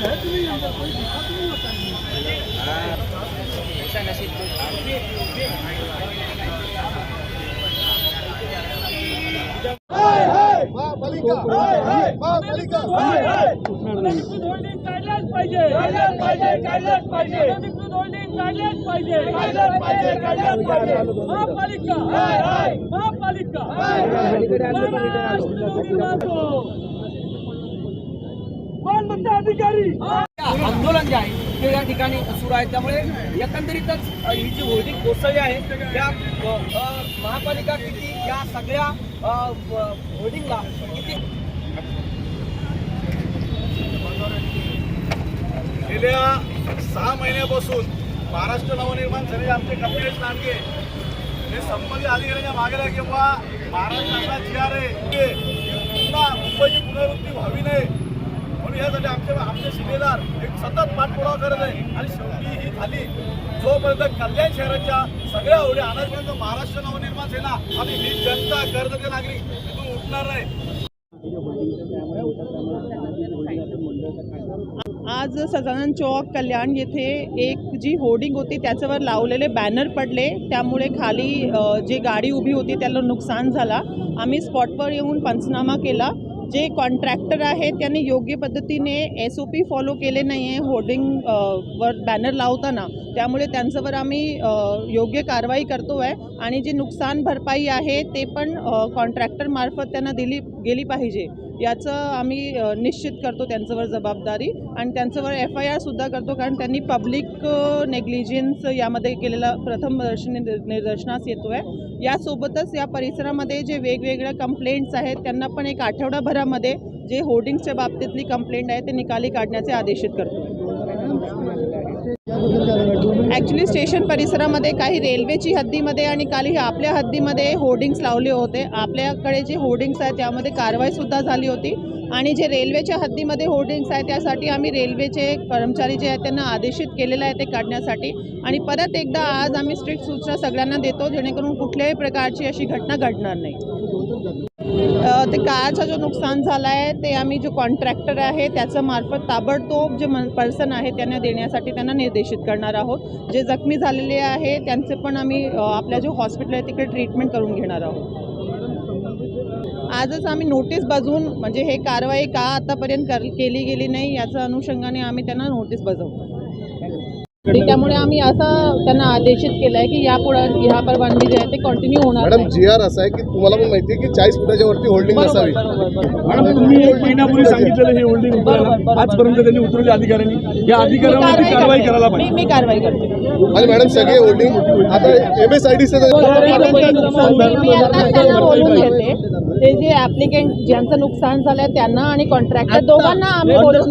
है कि नहीं अंदर कोई दिक्कत नहीं होता है ऐसा नसीब कोई काढल्याच पाहिजे. काढल्याच पाहिजे काढल्याच पाहिजे. होल्डिंग काढल्याच पाहिजे. काढल्याच पाहिजे काढल्याच पाहिजे. महापालिका. महापालिका. कोण म्हणते अधिकारी. आंदोलन जे आहे ते या ठिकाणी सुरू आहे. त्यामुळे एकंदरीतच ही जी होर्डिंग कोसळली आहे त्या महापालिका किती या सगळ्या अ, गेल्या सहा महिन्यापासून महाराष्ट्र नवनिर्माण सेनेचे आमचे कपिलेश नानगे हे संबंधित अधिकाऱ्यांच्या मागेला किंवा महाराष्ट्राचा जी आर आहे ते पुन्हा मुंबईची पुनरावृत्ती व्हावी नये. म्हणून यासाठी आमचे आमचे शिलेदार एक सतत पाठपुरावा करत आहे आणि शेवटी ही झाली. जोपर्यंत कल्याण शहराच्या सगळ्या ओढ्या आणण्यापर्यंत महाराष्ट्र नवनिर्माण सेना आणि ही जनता कर्जते नागरिक तिथून उठणार नाही. आज सजानन चौक कल्याण येथे एक जी होर्डिंग होती त्याच्यावर लावलेले बॅनर पडले. त्यामुळे खाली जे गाडी उभी होती त्याला नुकसान झाला. आम्ही स्पॉटवर येऊन पंचनामा केला. जे कॉन्ट्रॅक्टर आहेत त्यांनी योग्य पद्धतीने एस ओ पी फॉलो केले नाही आहे होर्डिंग वर बॅनर लावताना. त्यामुळे त्यांच्यावर आम्ही योग्य कारवाई करतो आहे आणि जे नुकसान भरपाई आहे ते पण कॉन्ट्रॅक्टरमार्फत त्यांना दिली गेली पाहिजे. याचं आम्ही निश्चित करतो त्यांच्यावर जबाबदारी आणि त्यांच्यावर एफ आय आरसुद्धा करतो कारण त्यांनी पब्लिक नेग्लिजन्स यामध्ये केलेला प्रथम दर्शनी निदर्शनास येतो आहे यासोबतच या परिसरामध्ये जे वेगवेगळ्या कंप्लेंट्स आहेत त्यांना पण एक आठवडाभरामध्ये जे होर्डिंग्सच्या बाबतीतली कंप्लेंट आहे ते निकाली काढण्याचे आदेशित करतो. ॲक्च्युली स्टेशन परिसरामध्ये काही रेल्वेची हद्दीमध्ये आणि काही आपल्या हद्दीमध्ये होर्डिंग्स लावले होते. आपल्याकडे जे होर्डिंग्स आहेत त्यामध्ये कारवाईसुद्धा झाली होती. आणि जे रेल्वेच्या हद्दीमध्ये होर्डिंग्स आहेत त्यासाठी आम्ही रेल्वेचे कर्मचारी जे आहेत त्यांना आदेशित केलेलं आहे ते काढण्यासाठी. आणि परत एकदा आज आम्ही स्ट्रिक्ट सूचना सगळ्यांना देतो जेणेकरून कुठल्याही प्रकारची अशी घटना घडणार नाही. ते काळाचा जो नुकसान झाला आहे ते आम्ही जो कॉन्ट्रॅक्टर आहे त्याचं मार्फत ताबडतोब जे मन पर्सन आहे त्यांना देण्यासाठी त्यांना निर्देशित करणार आहोत. जे जखमी झालेले आहे त्यांचे पण आम्ही आपल्या जो हॉस्पिटल आहे तिकडे ट्रीटमेंट करून घेणार आहोत. आजच आम्ही नोटीस बजवून म्हणजे हे कारवाई का आतापर्यंत कर केली गेली नाही याच्या अनुषंगाने आम्ही त्यांना नोटीस बजावतो. त्यामुळे आम्ही असं त्यांना आदेशित केलं आहे की यापुढे ह्या परवानगी जी आहे ते कंटिन्यू होणार मॅडम. जी आर असा आहे की तुम्हाला पण माहिती आहे की चाळीस फुटाच्या वरती होल्डिंग मॅडम तुम्ही एक महिन्यापूर्वी सांगितलेलं हे होल्डिंग. आजपर्यंत त्यांनी उतरवले अधिकाऱ्यांनी. या अधिकाऱ्यांवरती कारवाई करते. करायला पाहिजे. मी कारवाई करते. आणि मॅडम सगळे होल्डिंग आता एम एस आय डी मी मी आता त्यांना बोलून घेते. ते जे ऍप्लिकेंट ज्यांचं नुकसान झालंय त्यांना आणि कॉन्ट्रॅक्टर दोघांना आम्ही बोलून